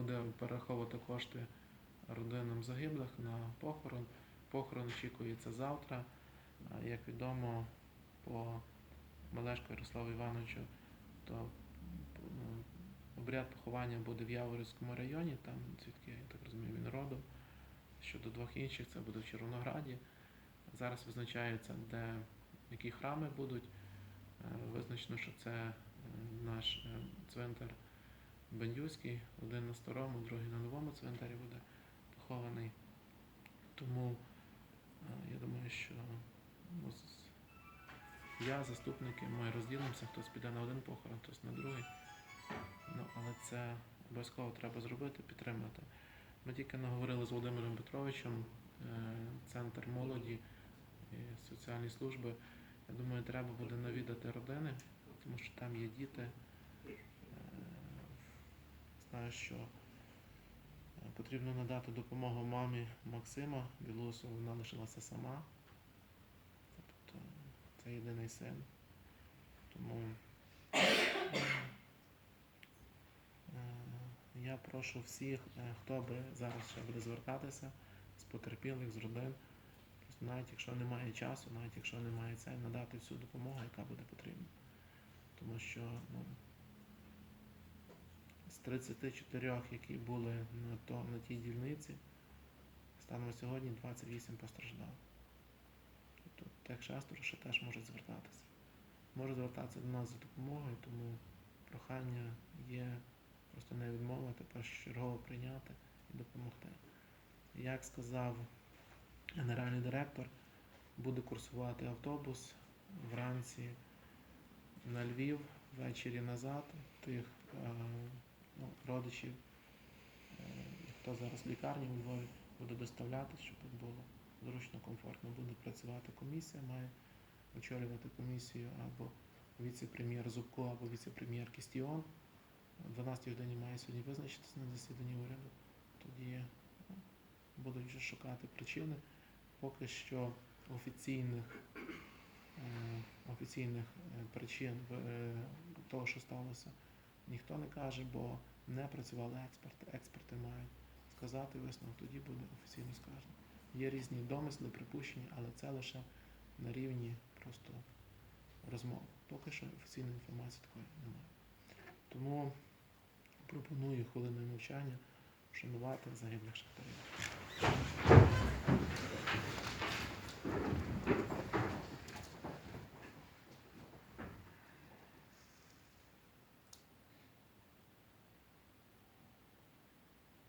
буде перераховувати кошти родинам загиблих на похорон. Похорон очікується завтра. Як відомо, по Малешку Ярославу Івановичу, то ну, обряд поховання буде в Яворівському районі, там звідки, я так розумію, він родом. Щодо двох інших, це буде в Червонограді. Зараз визначається, де які храми будуть. Е, Визначено, що це е, наш е, цвинтар Бендюський, один на старому, другий на новому цвинтарі буде похований. Тому е, я думаю, що ну, я, заступники, ми розділимося, хтось піде на один похорон, хтось на другий. Ну, але це обов'язково треба зробити, підтримати. Ми тільки наговорили з Володимиром Петровичем, е, центр молоді і соціальні служби. Я думаю, треба буде навідати родини, тому що там є діти. Е, Знаю, що е, потрібно надати допомогу мамі Максима Білусу, вона лишилася сама. Тобто це єдиний син. Тому е, я прошу всіх, е, хто би зараз ще буде звертатися з потерпілих, з родин, навіть якщо немає часу, навіть якщо немає це, надати всю допомогу, яка буде потрібна. Тому що ну, з 34, які були на, то, на тій дільниці, станом сьогодні 28 постраждало. Тобто тих шестеро ще теж можуть звертатися. Може звертатися до нас за допомогою, тому прохання є просто не відмовити, першочергово прийняти і допомогти. Як сказав генеральний директор, буде курсувати автобус вранці на Львів, ввечері назад. Тих е, родичів, е, хто зараз в лікарні у Львові, буде доставляти, щоб тут було зручно, комфортно. Буде працювати комісія, має очолювати комісію або віце-прем'єр Зубко, або віце-прем'єр Кістіон. О 12 годині має сьогодні визначитися на засіданні уряду. Тоді ну, будуть вже шукати причини. Поки що офіційних, е, офіційних е, причин е, того, що сталося, ніхто не каже, бо не працювали експерти. Експерти мають сказати висновок, тоді буде офіційно сказано. Є різні домисли, припущення, але це лише на рівні просто розмов. Поки що офіційної інформації такої немає. Тому пропоную хвилиною мовчання вшанувати загиблих шахтарів.